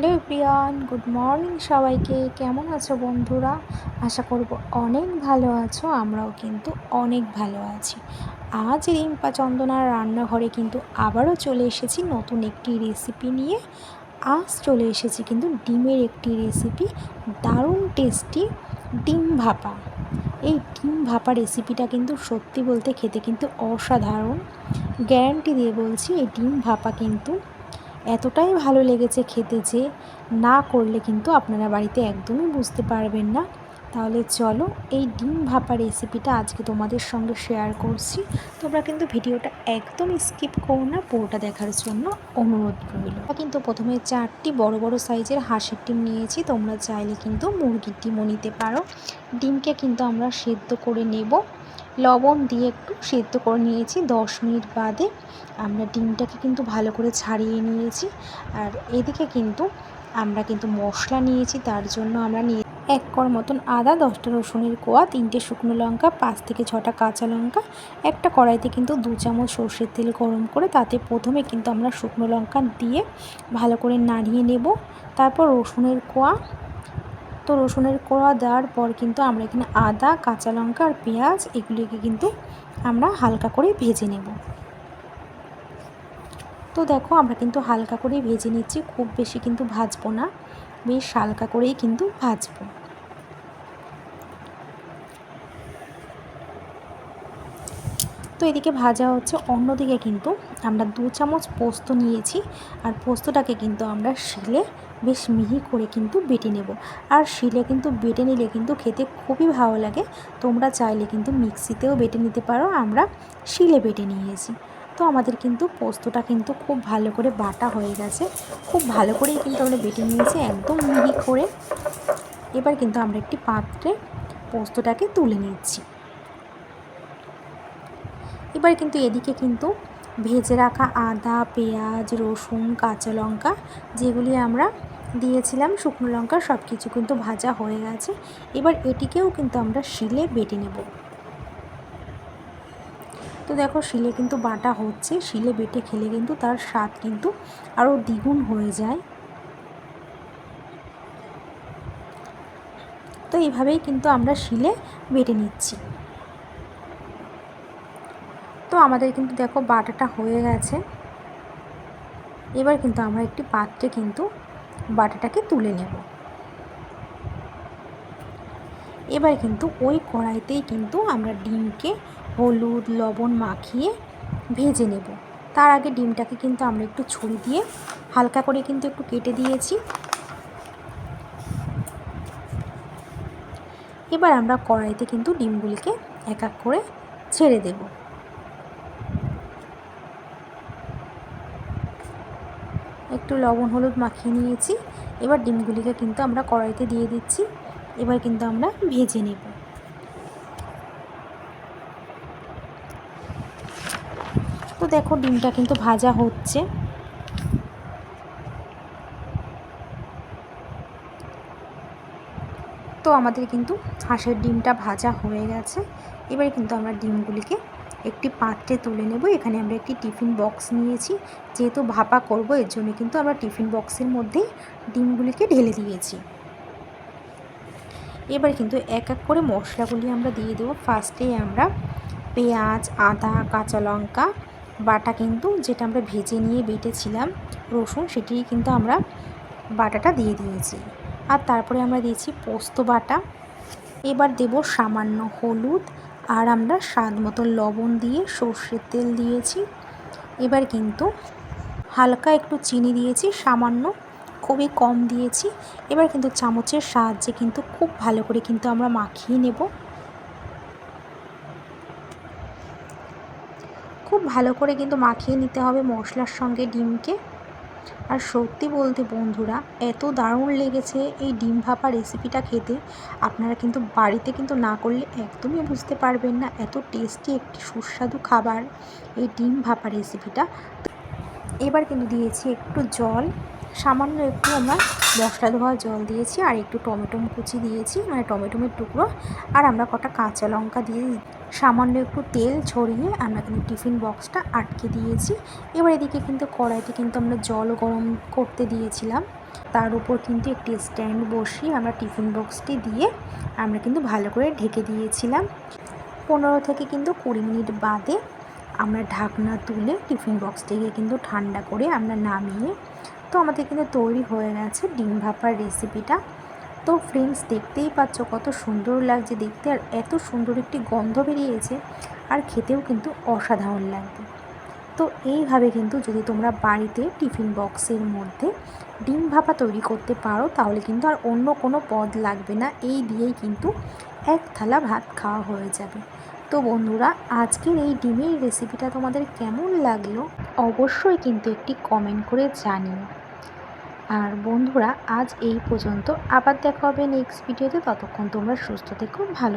Hello Priyan good morning সবাইকে। কেমন আছো বন্ধুরা? আশা করব অনেক ভালো আছো, আমরাও কিন্তু অনেক ভালো আছি। আজ রিম্পা চন্দনার রান্নাঘরে কিন্তু আবারও চলে এসেছি নতুন একটি রেসিপি নিয়ে। আজ চলে এসেছি কিন্তু ডিমের একটি রেসিপি দারুণ টেস্টি ডিম ভাপা। এই ডিম ভাপা রেসিপিটা কিন্তু সত্যি বলতে খেতে কিন্তু অসাধারণ। গ্যারান্টি দিয়ে বলছি, এই ডিম ভাপা কিন্তু এতটাই ভালো লেগেছে খেতে যে না করলে কিন্তু আপনারা বাড়িতে একদমই বুঝতে পারবেন না। তাহলে চলো এই ডিম ভাপা রেসিপিটা আজকে তোমাদের সঙ্গে শেয়ার করছি। তোমরা কিন্তু ভিডিওটা একদম স্কিপ করো না, পুরোটা দেখার জন্য অনুরোধ রইল। কিন্তু প্রথমে চারটি বড় বড় সাইজের হাঁসের ডিম নিয়েছি, তোমরা চাইলে কিন্তু মুরগির ডিমও নিতে পারো। ডিমকে কিন্তু আমরা সেদ্ধ করে নেব। লবণ দিয়ে একটু সেদ্ধ করে নিয়েছি, দশ মিনিট বাদে আমরা ডিমটাকে কিন্তু ভালো করে ছাড়িয়ে নিয়েছি। আর এদিকে কিন্তু আমরা কিন্তু মশলা নিয়েছি, তার জন্য আমরা নিয়ে এক কর মতন আদা, দশটা রসুনের কোয়া, তিনটে শুকনো লঙ্কা, পাঁচ থেকে ছটা কাঁচা লঙ্কা, একটা কড়াইতে কিন্তু দু চামচ সর্ষের তেল গরম করে তাতে প্রথমে কিন্তু আমরা শুকনো লঙ্কা দিয়ে ভালো করে নাড়িয়ে নেব। তারপর রসুনের কোয়া। তো রসুনের কোয়া দেওয়ার পর কিন্তু আমরা এখানে আদা, কাঁচা লঙ্কা আর পেঁয়াজ এগুলিকে কিন্তু আমরা হালকা করে ভেজে নেব। তো দেখো আমরা কিন্তু হালকা করেই ভেজে নিচ্ছি, খুব বেশি কিন্তু ভাজবো না। বেশ হালকা করেই কিন্তু ভাজবো। তো এদিকে ভাজা হচ্ছে, অন্যদিকে কিন্তু আমরা দু চামচ পোস্ত নিয়েছি আর পোস্তটাকে কিন্তু আমরা শিলে বেশ মিহি করে কিন্তু বেটে নেব। আর শিলে কিন্তু বেটে নিলে কিন্তু খেতে খুবই ভালো লাগে। তোমরা চাইলে কিন্তু মিক্সিতেও বেটে নিতে পারো, আমরা শিলে বেটে নিয়েছি। তো আমাদের কিন্তু পোস্তটা কিন্তু খুব ভালো করে বাটা হয়ে গেছে। খুব ভালো করেই কিন্তু আমরা বেটে নিয়েছি, একদম মিহি করে। এবার কিন্তু আমরা একটি পাত্রে পোস্তটাকে তুলে নিচ্ছি। এবার কিন্তু এদিকে কিন্তু ভেজে রাখা আদা, পেঁয়াজ, রসুন, কাঁচা লঙ্কা যেগুলি আমরা দিয়েছিলাম, শুকনো লঙ্কা সব কিছু কিন্তু ভাজা হয়ে গেছে। এবার এটিকেও কিন্তু আমরা শিলে বেটে নেব। তো দেখো শিলে কিন্তু বাটা হচ্ছে, শিলে বেটে খেলে কিন্তু তার স্বাদ কিন্তু আরও দ্বিগুণ হয়ে যায়। তো এইভাবেই কিন্তু আমরা শিলে বেটে নিচ্ছি। তো আমাদের কিন্তু দেখো বাটাটা হয়ে গেছে। এবার কিন্তু আমরা একটি পাত্রে কিন্তু বাটাটাকে তুলে নেব। এবার কিন্তু ওই কড়াইতেই কিন্তু আমরা ডিমকে হলুদ, লবণ মাখিয়ে ভেজে নেব। তার আগে ডিমটাকে কিন্তু আমরা একটু ছুরি দিয়ে হালকা করে কিন্তু একটু কেটে দিয়েছি। এবার আমরা কড়াইতে কিন্তু ডিমগুলিকে এক এক করে ছেড়ে দেবো। একটু লবণ, হলুদ মাখিয়ে নিয়েছি। এবার ডিমগুলিকে কিন্তু আমরা কড়াইতে দিয়ে দিচ্ছি। এবার কিন্তু আমরা ভেজে নেব তো দেখো, ডিমটা কিন্তু ভাজা হচ্ছে। তো আমাদের কিন্তু হাঁসের ডিমটা ভাজা হয়ে গেছে। এবার কিন্তু আমরা ডিমগুলিকে একটি পাত্রে তুলে নেব। এখানে আমরা একটি টিফিন বক্স নিয়েছি। যেহেতু ভাপা করব, এর জন্য কিন্তু আমরা টিফিন বক্সের মধ্যে ডিমগুলিকে ঢেলে দিয়েছি। এবার কিন্তু এক এক করে মশলাগুলি আমরা দিয়ে দেবো। ফার্স্টে আমরা পেঁয়াজ, আদা, কাঁচা লঙ্কা বাটা কিন্তু যেটা আমরা ভেজে নিয়ে বেটেছিলাম রসুন সেটি কিন্তু আমরা বাটাটা দিয়ে দিয়েছি। আর তারপরে আমরা দিয়েছি পোস্ত বাটা। এবার দেব সামান্য হলুদ আর আমরা স্বাদ মতো লবণ দিয়ে সর্ষের তেল দিয়েছি। এবার কিন্তু হালকা একটু চিনি দিয়েছি, সামান্য খুবই কম দিয়েছি। এবার কিন্তু চামচের সাহায্যে কিন্তু খুব ভালো করে কিন্তু আমরা মাখিয়ে নেব। খুব ভালো করে কিন্তু মাখিয়ে নিতে হবে মশলার সঙ্গে ডিমকে। আর সত্যি বলতে বন্ধুরা, এত দারুণ লেগেছে এই ডিম ভাপা রেসিপিটা খেতে। আপনারা কিন্তু বাড়িতে কিন্তু না করলে একদমই বুঝতে পারবেন না, এত টেস্টি একটি সুস্বাদু খাবার এই ডিম ভাপা রেসিপিটা। এবার কিন্তু দিয়েছি একটু জল, সামান্য একটু আমরা মশলা ধোয়া জল দিয়েছি আর একটু টমেটো কুচি দিয়েছি মানে টমেটোমের টুকরো, আর আমরা কটা কাঁচা লঙ্কা দিয়ে সামান্য একটু তেল ছড়িয়ে আমরা কিন্তু টিফিন বক্সটা আটকে দিয়েছি। এবার এদিকে কিন্তু কড়াইতে কিন্তু আমরা জল গরম করতে দিয়েছিলাম। তার উপর কিন্তু একটি স্ট্যান্ড বসিয়ে আমরা টিফিন বক্সটি দিয়ে আমরা কিন্তু ভালো করে ঢেকে দিয়েছিলাম। পনেরো থেকে কিন্তু কুড়ি মিনিট বাদে আমরা ঢাকনা তুলে টিফিন বক্সটিকে কিন্তু ঠান্ডা করে আমরা নামিয়ে, তো আমাদের কিন্তু তৈরি হয়ে গেছে ডিম ভাপার রেসিপিটা। তো ফ্রেন্ডস দেখতেই পাচ্ছ, কত সুন্দর লাগছে দেখতে আর এত সুন্দর একটি গন্ধ বেরিয়েছে আর খেতেও কিন্তু অসাধারণ লাগবে। তো এইভাবে কিন্তু যদি তোমরা বাড়িতে টিফিন বক্সের মধ্যে ডিম ভাপা তৈরি করতে পারো, তাহলে কিন্তু আর অন্য কোনো পদ লাগবে না, এই দিয়েই কিন্তু এক থালা ভাত খাওয়া হয়ে যাবে। তো বন্ধুরা, আজকের এই ডিমের রেসিপিটা তোমাদের কেমন লাগল? অবশ্যই কিন্তু একটি কমেন্ট করে জানিও। আর বন্ধুরা, আজ এই পর্যন্ত। আবার দেখা হবে নেক্সট ভিডিওতে ততক্ষণ তোমরা সুস্থ থেকো, ভালো